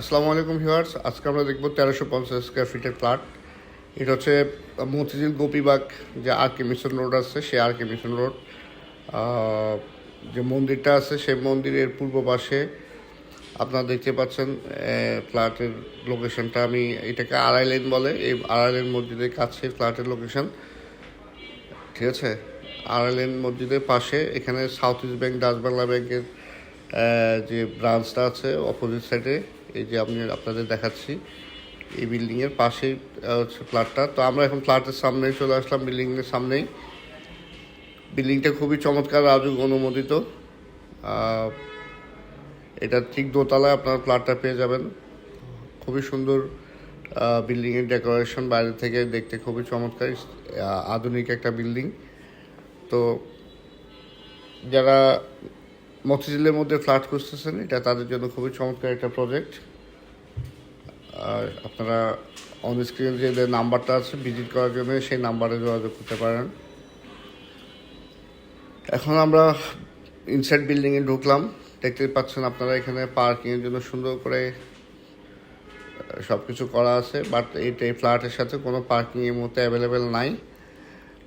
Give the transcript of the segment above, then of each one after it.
আসসালামু আলাইকুম ভিউয়ার্স, আজকে আমরা দেখব তেরোশো পঞ্চাশ স্কোয়ার ফিটের ফ্ল্যাট এটা হচ্ছে মতিঝিল গোপীবাগ যে আর কে মিশন রোড আছে সে আর কে মিশন রোড যে মন্দিরটা আছে, সেই মন্দিরের পূর্ব পাশে আপনারা দেখতে পাচ্ছেন ফ্ল্যাটের লোকেশনটা আমি এটাকে আড়াই লেন বলে, এই আড়াই লেন মসজিদের কাছে ফ্ল্যাটের লোকেশন ঠিক আছে? আড়াই লেন মসজিদের পাশে, এখানে South East Bank Dutch Bangla ব্যাংকের যে ব্রাঞ্চটা আছে অপোজিট সাইডে এই যে আমি আপনাদের দেখাচ্ছি, এই বিল্ডিংয়ের পাশেই হচ্ছে ফ্ল্যাটটা তো আমরা এখন ফ্ল্যাটের সামনেই চলে আসলাম বিল্ডিংয়ের সামনেই। বিল্ডিংটা খুবই চমৎকার রাজুক অনুমোদিত। এটা ঠিক দোতলায় আপনার ফ্ল্যাটটা পেয়ে যাবেন। খুবই সুন্দর বিল্ডিংয়ের ডেকোরেশন বাইরে থেকে দেখতে খুবই চমৎকার আধুনিক একটা বিল্ডিং তো যারা মতিঝিলের মধ্যে ফ্ল্যাট খুঁজতেছেন, এটা তাদের জন্য খুবই চমৎকার একটা প্রজেক্ট আর আপনারা অন স্ক্রিনে যে নাম্বারটা আছে ভিজিট করার জন্য সেই নাম্বারে যোগাযোগ করতে পারেন। এখন আমরা ইনসাইড বিল্ডিংয়ে ঢুকলাম। দেখতে পাচ্ছেন আপনারা এখানে পার্কিংয়ের জন্য সুন্দর করে সব কিছু করা আছে বাট এইটা এই ফ্ল্যাটের সাথে কোনো পার্কিং এই মুহূর্তে অ্যাভেলেবেল নাই।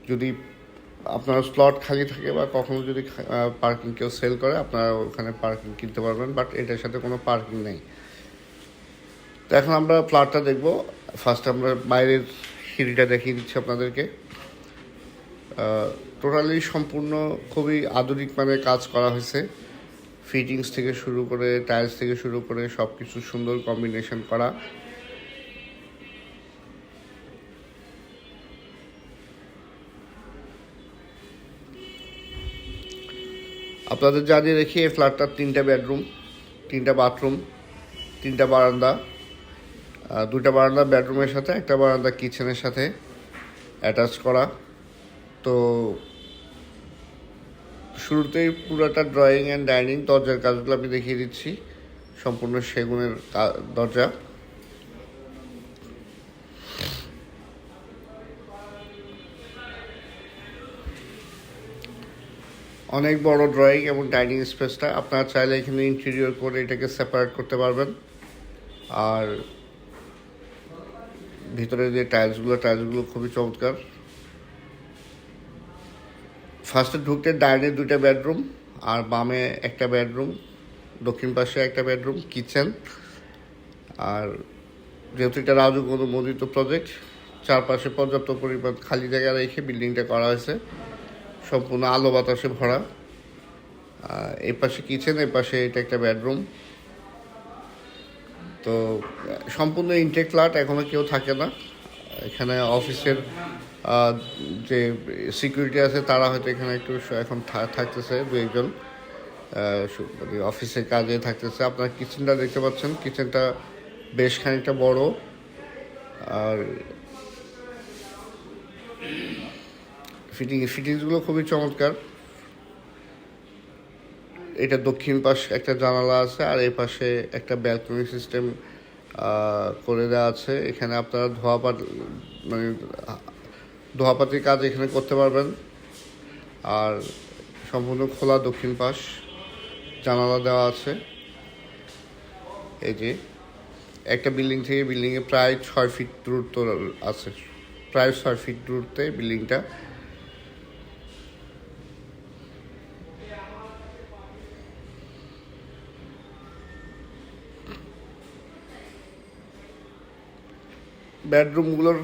যদি আপনার স্লট খালি থাকে বা কখনো যদি পার্কিং কেউ সেল করে, আপনারা ওখানে পার্কিং কিনতে পারবেন বাট এটার সাথে কোনো পার্কিং নেই। তো এখন আমরা ফ্ল্যাটটা দেখব। ফার্স্ট আমরা বাইরের সিঁড়িটা দেখিয়ে দিচ্ছি আপনাদেরকে। টোটালি সম্পূর্ণ খুবই আধুনিক মানের কাজ করা হয়েছে। ফিটিংস থেকে শুরু করে টাইলস থেকে শুরু করে সব কিছু সুন্দর কম্বিনেশন করা। আপনাদের জানিয়ে রেখি এই ফ্ল্যাটটার তিনটা বেডরুম তিনটা বাথরুম তিনটা বারান্দা দুটা বারান্দা বেডরুমের সাথে, একটা বারান্দা কিচেনের সাথে অ্যাটাচ করা। তো শুরুতেই পুরোটা ড্রয়িং অ্যান্ড ডাইনিং দরজার কাজগুলো আমি দেখিয়ে দিচ্ছি, সম্পূর্ণ সেগুনের দরজা। অনেক বড় ড্রয়িং এবং ডাইনিং স্পেসটা আপনারা চাইলে এখানে ইন্টেরিয়র করে এটাকে সেপারেট করতে পারবেন। আর ভিতরে যে টাইলসগুলো টাইলসগুলো খুবই চমৎকার। ফার্স্টে ঢুকতে ডাইনে দুইটা বেডরুম আর বামে একটা বেডরুম দক্ষিণ পাশে একটা বেডরুম কিচেন আর যেহেতু এটা রাজুক অনুমোদিত প্রজেক্ট চারপাশে পর্যাপ্ত পরিমাণ খালি জায়গা রেখে বিল্ডিংটা করা হয়েছে। সম্পূর্ণ আলো বাতাসে ভরা। এই পাশে কিচেন এই পাশে এটা একটা বেডরুম তো, সম্পূর্ণ ইনটেক ফ্ল্যাট এখনও কেউ থাকে না। এখানে অফিসের যে সিকিউরিটি আছে, তারা হয়তো এখানে একটু এখন থাকতেছে দু একজন মানে অফিসের কাজে থাকতেছে। আপনার কিচেনটা দেখতে পাচ্ছেন। কিচেনটা বেশ খানিকটা বড়। আর ফিটিং ফিটিংসগুলো খুবই চমৎকার। এটা দক্ষিণ পাশ একটা জানালা আছে, আর এই পাশে একটা ব্যালকনি সিস্টেম করে দেওয়া আছে। এখানে আপনারা ধোয়াপাত মানে ধোয়াপাতির কাজ এখানে করতে পারবেন। আর সম্পূর্ণ খোলা দক্ষিণ পাশ, জানালা দেওয়া আছে। এই যে, একটা বিল্ডিং থেকে বিল্ডিংয়ে প্রায় ছয় ফিট দূরত্ব আছে। প্রায় ছয় ফিট দূরত্বে বিল্ডিংটা বেডরুমগুলোর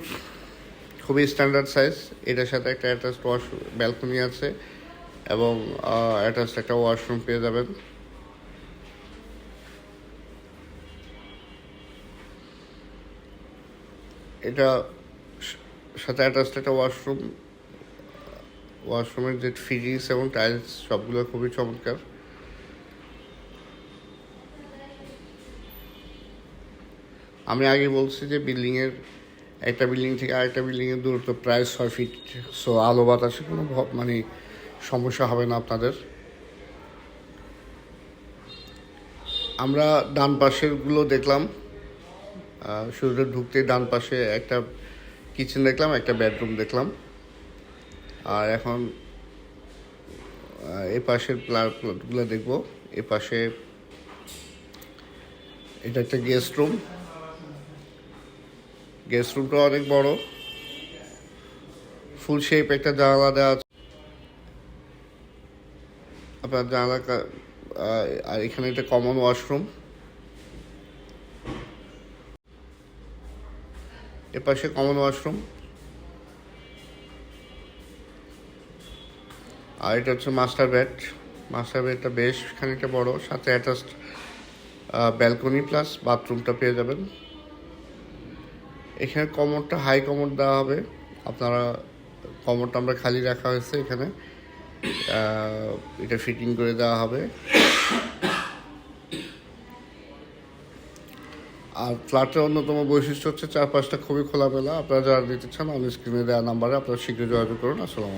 খুবই স্ট্যান্ডার্ড সাইজ এটার সাথে একটা অ্যাটাচড ওয়াশ ব্যালকনি আছে এবং অ্যাটাচড একটা ওয়াশরুম পেয়ে যাবেন। এটা সাথে অ্যাটাচড একটা ওয়াশরুম ওয়াশরুমের যে ফিটিংস এবং টাইলস সবগুলো খুবই চমৎকার। আমি আগে বলছি যে বিল্ডিংয়ের একটা বিল্ডিং থেকে আরেকটা বিল্ডিংয়ের দূরত্ব প্রায় ছয় ফিট সো আলো বাতাসে কোনো মানে সমস্যা হবে না আপনাদের। আমরা ডান পাশেরগুলো দেখলাম শুরুতে ঢুকতে ডান পাশে একটা কিচেন দেখলাম, একটা বেডরুম দেখলাম। আর এখন এ পাশের প্লাটগুলো দেখব। এ পাশে এটা একটা গেস্ট রুম গেস্ট রুমটা অনেক বড়। ফুল শেপ, একটা জানালা দেওয়া আছে। আপনার জানালা আর এখানে একটা কমন ওয়াশরুম। এ পাশে কমন ওয়াশরুম। আর এটা হচ্ছে মাস্টার বেড। মাস্টার বেডটা বেশ খানিকটা বড়, সাথে অ্যাটাচড ব্যালকনি প্লাস বাথরুমটা পেয়ে যাবেন। এখানে কমরটা হাই কমর দেওয়া হবে। আপনারা, কমরটা আমরা খালি রাখা হয়েছে এখানে। এটা ফিটিং করে দেওয়া হবে। আর ফ্ল্যাটের অন্যতম বৈশিষ্ট্য হচ্ছে চারপাশটা খুবই খোলামেলা। আপনারা যারা দিতে চান, আমি স্ক্রিনে দেওয়া নাম্বারে আপনারা শীঘ্রই যোগাযোগ করুন। আসসালামু